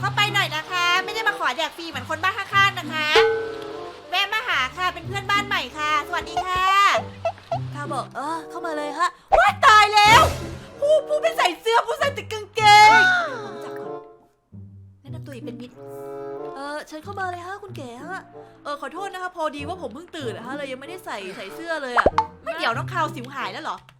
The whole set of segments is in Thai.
เข้าไปหน่อยนะคะ ไม่ได้มาขอแดกฟรีเหมือนคนบ้านข้างๆนะคะ แวะมาหาค่ะเป็นเพื่อนบ้านใหม่ค่ะ สวัสดีค่ะข้าบอกเออเข้ามาเลยฮะว้ายตายแล้ว ผู้ผู้ไม่ใส่เสื้อผู้ใส่แต่กางเกงรู้จักคนแนะนำตัวอีกเป็นมิตรเออเชิญเข้ามาเลยฮะคุณเก๋ฮะเออขอโทษนะคะพอดีว่าผมเพิ่งตื่นนะฮะเลยยังไม่ได้ใส่ใส่เสื้อเลยอะไม่เดี๋ยวน้องคาวสิวหายแล้วเหรอ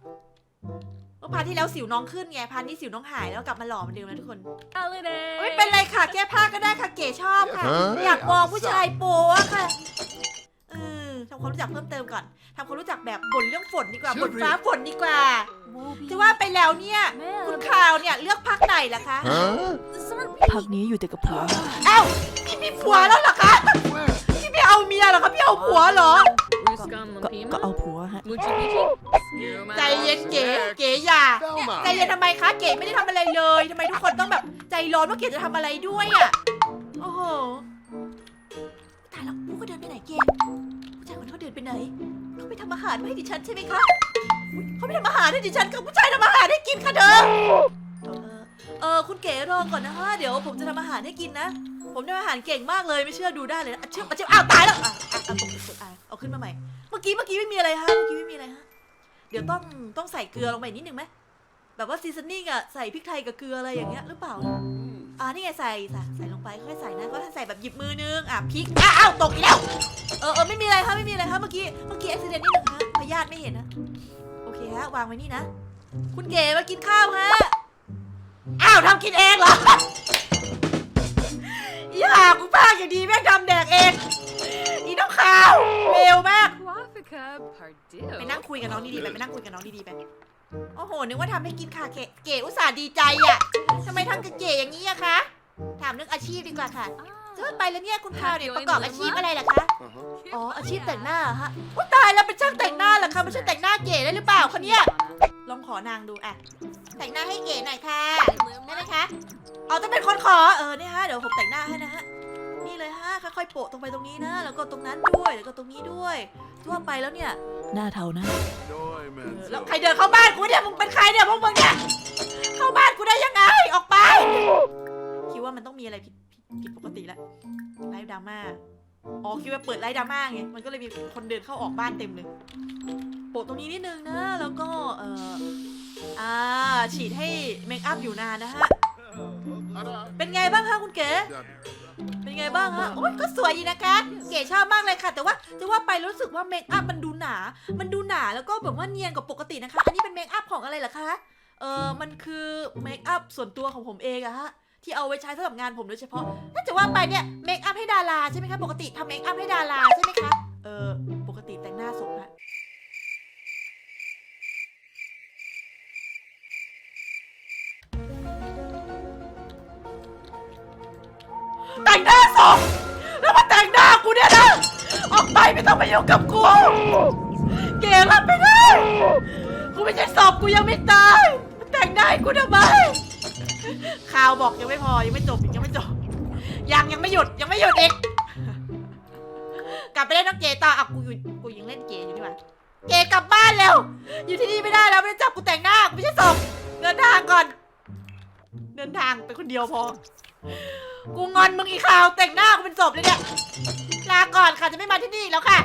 เมื่อ พาร์ทที่แล้วสิวน้องขึ้นไงพาร์ทนี้สิวน้องหายแล้วกลับมาหล่อเหมือนเดิมแล้วทุกคน Holiday. ไม่เป็นไรค่ะแก้ผ้าก็ได้ค่ะเก๋ชอบค่ะ ฮะ อยากมองผู้ชายโป๊อะค่ะเออทำความรู้จักเพิ่มเติมก่อนทำความรู้จักแบบบ่นเรื่องฝนดีกว่าบ่นฟ้าฝนดีกว่า จะว่าไปแล้วเนี่ยคุณข่าวเนี่ยเลือกพักไหนล่ะคะ Huh? พักนี้อยู่แต่กับผัวเอ้าพี่มีผัวแล้วเหรอคะพี่ไม่เอาเมียเหรอคะพี่เอาผัวเหรอ Ruskan ก็ Lampima. ก็เอาผัว ฮะ Muchi Pichi. ใจเย็นเก๋เก๋อย่า Thelma. ใจเย็นทำไมคะเก๋ไม่ได้ทำอะไรเลยทำไมทุกคนต้องแบบใจร้อนว่าเก๋จะทำอะไรด้วยอะโอ้โหตายแล้วพวกก็เดินไปไหนเก๋ผู้ชายคนนี้เขาเดินไปไหนเขาไปทำอาหารมาให้ดิฉันใช่ไหมคะอุ๊ยเขาไปทำอาหารให้ดิฉันค่ะผู้ชายทำอาหารให้กินค่ะเธอ เออคุณเก๋รอก่อนนะฮะเดี๋ยวผมจะทำอาหารให้กินนะ ผมทำอาหารเก่งมากเลยไม่เชื่อดูได้เลยนะอะเชื่อมาเชื่ออ้าวตายแล้วอะอะอะตกตกอะเอาขึ้นมาใหม่ เมื่อกี้เมื่อกี้ไม่มีอะไรฮะเมื่อกี้ไม่มีอะไรฮะเดี๋ยวต้องต้องใส่เกลือลงไปนิดนึงไหมแบบว่าซีซันนิ่งอะใส่พริกไทยกับเกลืออะไรอย่างเงี้ยหรือเปล่า อ่านี่ไงใส่ใส่ใส่ลงไปค่อยใส่นะก็ถ้าใส่แบบหยิบมือนึงอะพริกอ้าวอ้าวตกอีกแล้วเออเออไม่มีอะไรครับไม่มีอะไรครับเมื่อกี้เมื่อกี้อุบิเหตุนิดนึงฮะพยาธิไม่เห็นนะโอเคฮะวางไว้นี่นะ คุณเก๋มากินข้าวฮะาวทำกินเองเหรออย่ากูพากอย่างดีแม่งทำแดกเอง อีน้องข้าวเร็วมาก Wafika Pardue. ไปนั่งคุยกับน้องดีๆไปไปนั่งคุยกับน้องดีๆไปโอ้โห นึกว่าทำให้กินค่ะเก๋เก๋อุตส่าห์ดีใจอะทำไมทำกับเก๋อย่างนี้อะคะ ถามเรื่องอาชีพดีกว่าค่ะเกิดไปแล้วเนี่ยคุณพาวเนี่ยประกอบอาชีพอะไรล่ะคะ Uh-huh. อ๋ออาชีพแต่งหน้าเหรอฮะอุ๊ยตายแล้วเป็นช่างแต่งหน้าเหรอคะไม่ใช่แต่งหน้าเก๋ได้หรือเปล่าคะเนี่ย ลองขอนางดูอะแต่งหน้าให้เก๋หน่อยค่ะได้ไหมคะอ๋อต้องเป็นคนขอเออเนี่ยฮะเดี๋ยวผมแต่งหน้าให้นะฮะนี่เลยฮะค่อยๆโปะตรงไปตรงนี้นะ แล้วก็ตรงนั้นด้วยแล้วก็ตรงนี้ด้วย ทั่วไปแล้วเนี่ยหน้าเทานะ Doi, เอ man. อแล้วใครเดินเข้าบ้านกูเนี่ยมึงเป็นใครเนี่ยพวกมึงเนี่ยเข้าบ้านกูได้ยังไงออกไป คิดว่ามันต้องมีอะไรผิดผิดผิดปกติแล้วไลฟ์ดราม่าอ๋อคิดว่าเปิดไลฟ์ดราม่าไงมันก็เลยมีคนเดินเข้าออกบ้านเต็มเลยโปะตรงนี้นิดนึงนะ แล้วก็เอ่ออ่า ฉีดให้เมคอัพอยู่นานนะฮะ เป็นไงบ้างคะคุณเก๋ เป็นไงบ้างฮะ โอ๊ยก็สวยดีนะคะ เก๋ชอบมากเลยค่ะ แต่ว่าจะว่าไปรู้สึกว่าเมคอัพมันดูหนา มันดูหนาแล้วก็แบบว่าเนียนกว่าปกตินะคะ อันนี้เป็นเมคอัพของอะไรเหรอคะ เออมันคือเมคอัพส่วนตัวของผมเองอะฮะ ที่เอาไว้ใช้สำหรับงานผมโดยเฉพาะถ้าจะว่าไปเนี่ยเมคอัพให้ดาราใช่ไหมคะ ปกติทำเมคอัพให้ดาราใช่ไหมคะ เออ แต่งหน้าศพแล้วมาแต่งหน้ากูเนี่ยนะออกไปไม่ต้องมายุ่งกับกูเก๋รับไม่ได้กูไม่ใช่ศพกูยังไม่ตายมาแต่งหน้าให้กูทำไมข่าวบอกยังไม่พอยังไม่จบอีกยังไม่จบยังยังไม่หยุดยังไม่หยุดอีกกลับไปเล่นน้องเก๋ต่ออะกูอยู่กูยังเล่นเก๋อยู่นี่หว่าเก๋กลับบ้านเร็วอยู่ที่นี่ไม่ได้แล้วไม่ได้จับกูแต่งหน้ากูไม่ใช่ศพเดินทางก่อน เดินทางไปคนเดียวพอ กูงอนมึงอีกข่าวแต่งหน้ากูเป็นศพเลยเนี่ย ลาก่อนค่ะจะไม่มาที่นี่อีกแล้วค่ะ